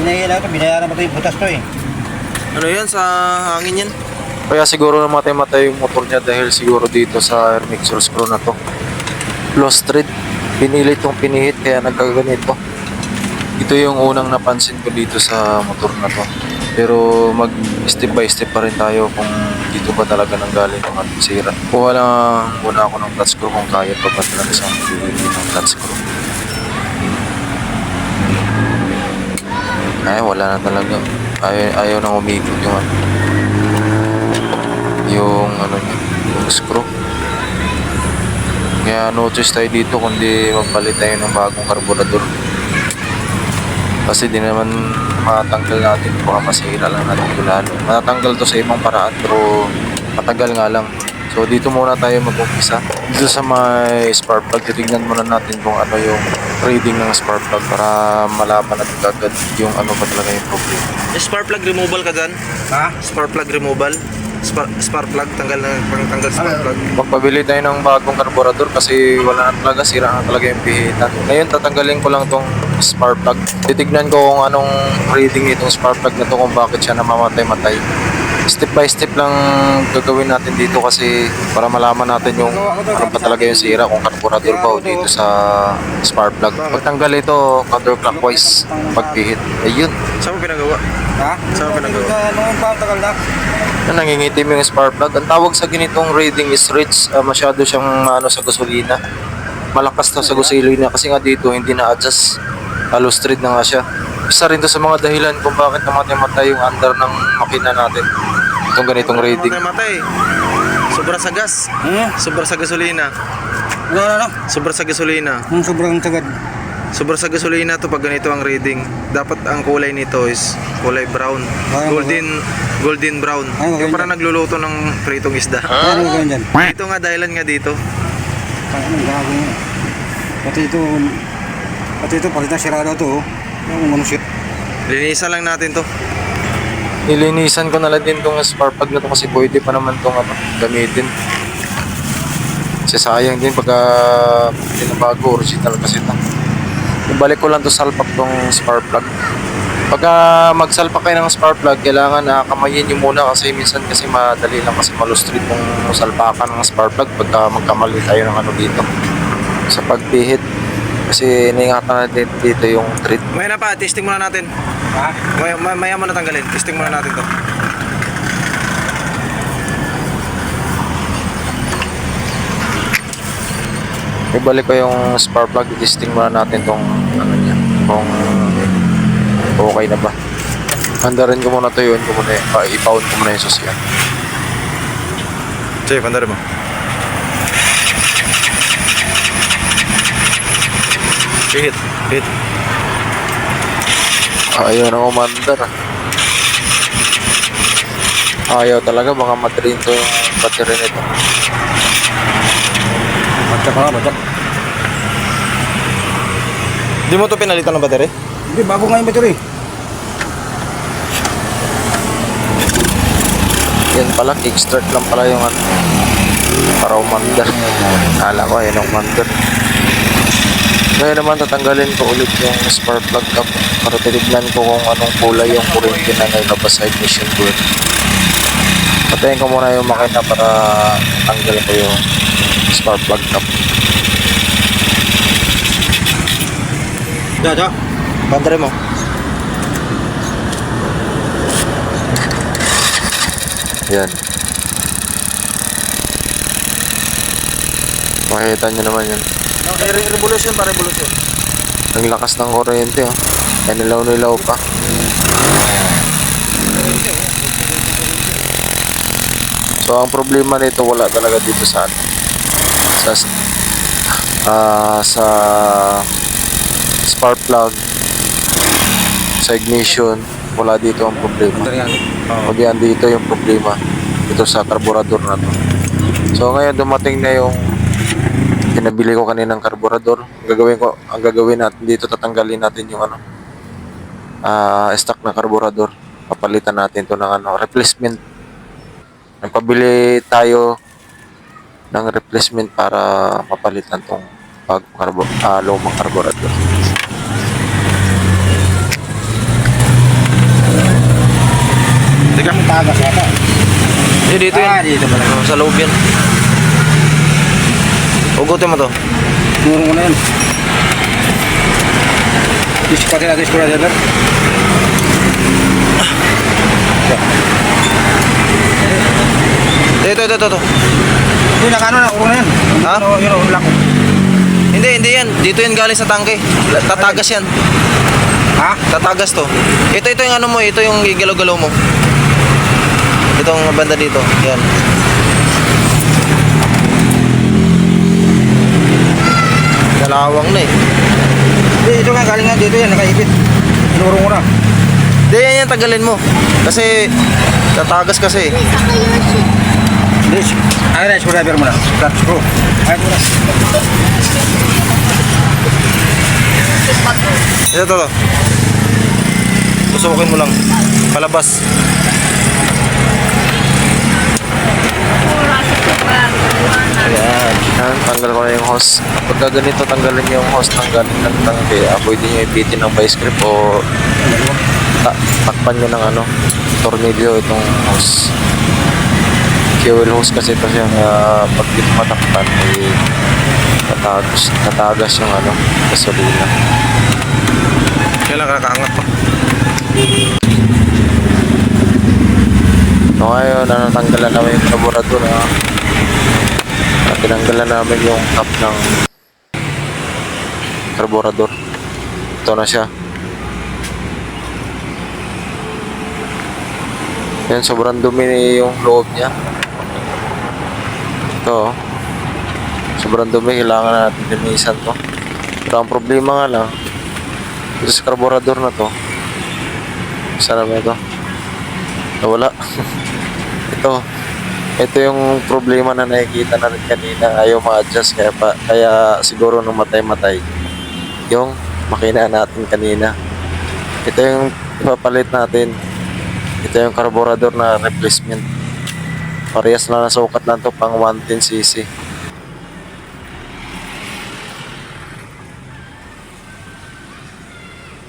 Binayaran na to, binayaran mo to yung butas to eh. Ano yan? Sa hangin yan? Kaya siguro namatay-matay yung motor niya dahil siguro dito sa air mixer screw na to. Lost thread. Pinilit yung pinihit kaya nagkaganito. Ito yung unang napansin ko dito sa motor na to. Pero mag step by step pa rin tayo kung dito ba talaga nanggaling yung ating sira. Kuha lang muna ako ng flat screw kung kaya pa ba talaga sa pili ng flat screw. Ay, wala na talaga. Ayaw, ayaw nang umikot yung ano. Yung ano yung screw. Kaya no choice tayo dito kundi magpalit tayo ng bagong karburador. Kasi di naman matanggal natin baka masira lang natin ito lalo. Matatanggal to sa ibang paraan pero matagal nga lang. So dito muna tayo mag-umpisa. Dito sa may spark plug, titignan muna natin kung ano yung reading ng spark plug para malaman natin agad yung ano ba talaga yung problema. Spark plug removal ka dyan? Ha? Spark plug removal? Spark, spark plug, tanggal na pangtanggal spark plug. Magpabili tayo ng bagong karburador kasi wala na talaga, sira na talaga yung pihitan. Ngayon, tatanggalin ko lang tong spark plug. Titignan ko kung anong reading itong spark plug na to kung bakit siya namamatay-matay. Step by step lang gagawin natin dito kasi para malaman natin yung ano pa talaga yung sira kung karburador ba o dito sa spark plug. Pagtanggal ito, counterclockwise, pagpihit. Ayun, Saan mo pinagawa? Ha? Saan ka nagawa? Noong pa, tagal na. na nangingitim yung spark plug. Ang tawag sa ganitong reading is rich. Ah, masyado siyang ano sa gasolina. Malakas to sa gasolina kasi nga dito hindi na-adjust. Halos street na nga siya. Isa rin to sa mga dahilan kung bakit namatay-matay yung under ng makina natin. Itong ganitong reading. Matay, matay. Sobra sa gas. Hmm? Sobra sa gasolina. Ano, ano, ano? Sobra sa gasolina. Hmm, sobrang tagad. Sobra sa gasolina to pag ganito ang reading. Dapat ang kulay nito is kulay brown. Ay, Golden golden brown. Ay, Yung parang nagluluto ng pritong isda. Ano gawin dyan? Ito nga dahilan nga dito. Ano, gago yun. Pati ito, pati ito, palitan sirado to. Yung ano shit. Linisan lang natin to. Nilinisan ko na lang din tong spark plug na to kasi pwede pa naman tong ano, gamitin. Kasi sayang din pagka pinabago, original kasi ito. Ibalik ko lang to salpak tong spark plug. Pagka magsalpak kayo ng spark plug, kailangan na kamayin nyo muna kasi minsan kasi madali lang kasi malustrit kung salpakan ng spark plug pagka magkamali tayo ng ano dito sa pagpihit. Kasi iningatan natin dito yung treat. Maya na pa, testing muna natin. Ha? Maya, maya, maya mo na tanggalin. Testing muna natin to. Ibalik ko yung spark plug, testing muna natin tong ano niya, kung okay na ba. Handa rin ko muna to yun, ko muna, uh, ipound ko muna yung susyan. Sige, pandari mo. Hit, hit. Ayaw na umandar. Ayaw talaga, baka madrain to yung battery nito. Bagsak ka, bagsak. Di mo to pinalitan ng battery? Hindi, bago nga yung battery. Yan pala, kickstart lang pala yung ano. Para umandar. Kala ko, ayun umandar. Ngayon naman tatanggalin ko ulit yung spark plug cap para titignan ko kung anong kulay yung kuryente na nailabas sa ignition coil. Patayin ko muna yung makina para tanggal ko yung spark plug cap. Dada. Bandre mo. Yan. Makikita nyo naman yun. Revolution pa, revolution. Ang lakas ng kuryente oh. Ay nilaw-nilaw pa. So ang problema nito wala talaga dito sa ano. Sa ah sa spark plug sa ignition wala dito ang problema. Kundi dito yung problema dito sa carburetor na to. So ngayon dumating na yung pinabili ko kaninang carburetor. Ang gagawin ko, ang gagawin natin dito tatanggalin natin yung ano ah stock na carburetor. Papalitan natin to ng ano replacement. Nagpabili tayo ng replacement para mapalitan tong pag karbo, ah, lumang karburador. Teka, tagas yata. Eh, dito Ah, yan. dito pala. Sa loob yan. Ugutin mo to. Murong mo na yan. Isi pati natin screwdriver. Ito, ito, ito, ito. Hindi, nakano na, urong na yan. Ha? Ano, yun, lang. Hindi, hindi yan. Dito yan galing sa tangke. Tatagas yan. Ha? Tatagas to. Ito, ito yung ano mo, ito yung igalaw-galaw mo. Itong banda dito. Yan. Dalawang na eh. Hindi, ito nga, galing nga dito yan, nakaipit. Inurong ko na. Hindi, yan yan, tagalin mo. Kasi, tatagas kasi. Hindi, ayun na, screwdriver mo na. Flat screw. Ayun mo na. Ito, ito, ito. Tusukin mo lang. Palabas. Ayan. Yan, tanggal ko na yung hose. Pagka ganito, tanggalin niyo yung hose ng galing ng tangke. Ah, pwede niyo ipitin ng vice grip o ta takpan niyo ng ano, tornilyo itong hose. Fuel hose kasi ito siya uh, pag dito matakpan ay tatagas, tatagas yung ano, gasolina. Kailan kakaangat pa? So ngayon, ano, tanggalan namin yung carburetor ha. At tinanggalan namin yung cap ng carburetor. Ito na siya. Yan, sobrang dumi yung loob niya. Ito, oh. sobrang dumi. Kailangan na natin linisan to. Pero ang problema nga lang, ito sa carburetor na to, sana ba ito? Nawala. ito. Ito yung problema na nakikita na rin kanina. Ayaw ma-adjust. Kaya, pa, kaya siguro nung matay-matay. Yung makina natin kanina. Ito yung ipapalit natin. Ito yung carburetor na replacement. Parehas na nasukat lang to pang 110cc.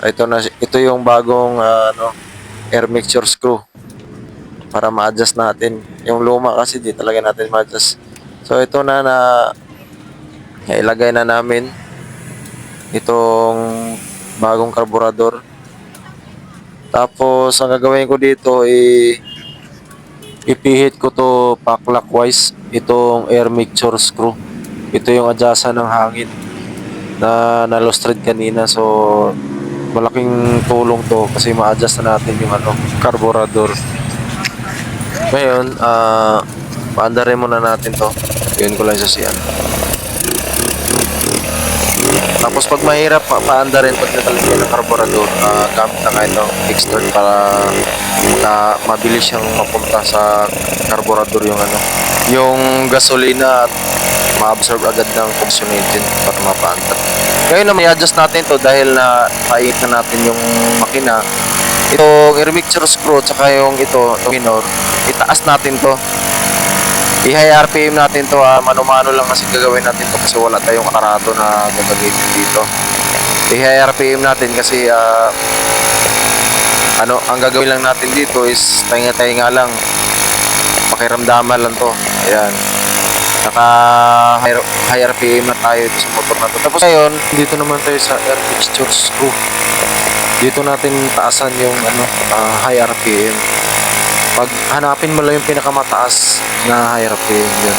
Ito na ito yung bagong ah, ano air mixture screw para ma-adjust natin. Yung luma kasi di talaga natin ma-adjust. So ito na na ilagay na namin itong bagong karburador. Tapos ang gagawin ko dito i ipihit ko to pa clockwise itong air mixture screw. Ito yung adjustan ng hangin na na lost thread kanina so malaking tulong to kasi ma-adjust na natin yung ano carburetor ngayon ah paandarin muna natin to. Yun ko lang sa siyan tapos pag mahirap pa paandarin pag natalagyan ng carburetor ah gamit na nga itong para na mabilis siyang mapunta sa carburetor yung ano yung gasolina at ma-absorb agad ng combustion para mapaandar ngayon na may adjust natin to dahil na painit na natin yung makina itong mixture screw tsaka yung ito itong minor. Itaas natin to. I-high RPM natin to ah, mano-mano lang kasi gagawin natin to kasi wala tayong aparato na gagamitin dito. I-high RPM natin kasi ah, ano ang gagawin lang natin dito is tahinga-tahinga lang. Pakiramdaman lang to. Ayan. Naka high, high RPM na tayo ito sa motor na to. Tapos ngayon dito naman tayo sa air mixture screw dito natin taasan yung ano ah, high RPM pag hanapin mo lang yung pinakamataas na high RPM yun.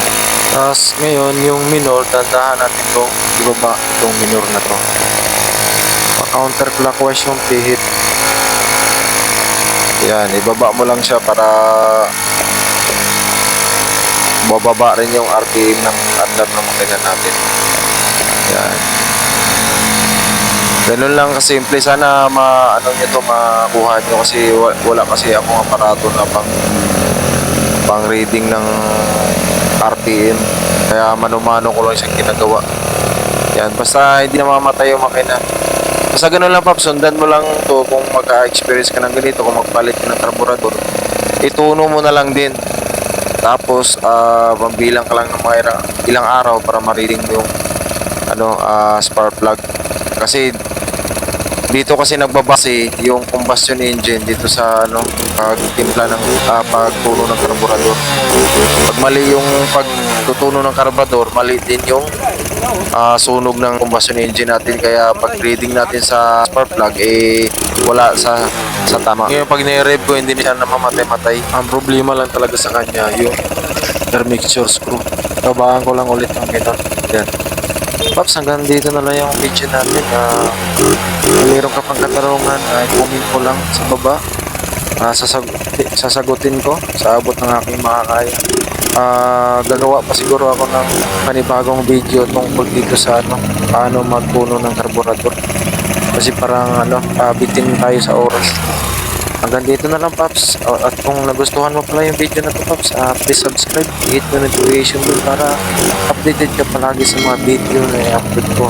Tapos ngayon yung minor dandahan natin itong ibaba itong minor na to. Counterclockwise yung pihit. Yan ibaba mo lang siya para bababa rin yung RPM ng under ng makina natin. Yan Ganun lang kasimple. Sana ma ano niyo to makuha niyo kasi wa- wala kasi akong aparato na pang pang reading ng RPM. Kaya mano-mano ko lang siyang ginagawa. Yan, basta hindi na mamatay yung makina. Basta ganun lang Pap, sundan mo lang to kung magka-experience ka ng ganito, kung magpalit ka ng carburetor. Ituno mo na lang din. Tapos, ah, pambilang ka lang ng mga ilang araw para ma-reading mo yung ano ah, spark plug kasi dito kasi nagbabase yung combustion engine dito sa ano pagtimpla ng ah, pagtuno ng karburador. Pag mali yung pagtutuno ng karburador, mali din yung ah, sunog ng combustion engine natin kaya pag reading natin sa spark plug eh wala sa sa tama. Ngayon pag ni-rev ko hindi na siya namamatay-matay. Ang problema lang talaga sa kanya yung mixture screw. Babaan ko lang ulit ng ganun. Yan. Paps, hanggang dito na lang yung video natin. Uh, mayroon ka pang katarungan, ay comment ko lang sa baba. Ah, sasag- sasagutin ko sa abot ng aking makakaya. Ah, gagawa pa siguro ako ng panibagong video tungkol dito sa ano, paano magpuno ng karburador. Kasi parang ano, ah, bitin tayo sa oras. Hanggang dito na lang, Paps. At kung nagustuhan mo pala yung video na to, Paps, ah, please subscribe. Hit mo notification bell para updated ka palagi sa mga video na i-upload ko.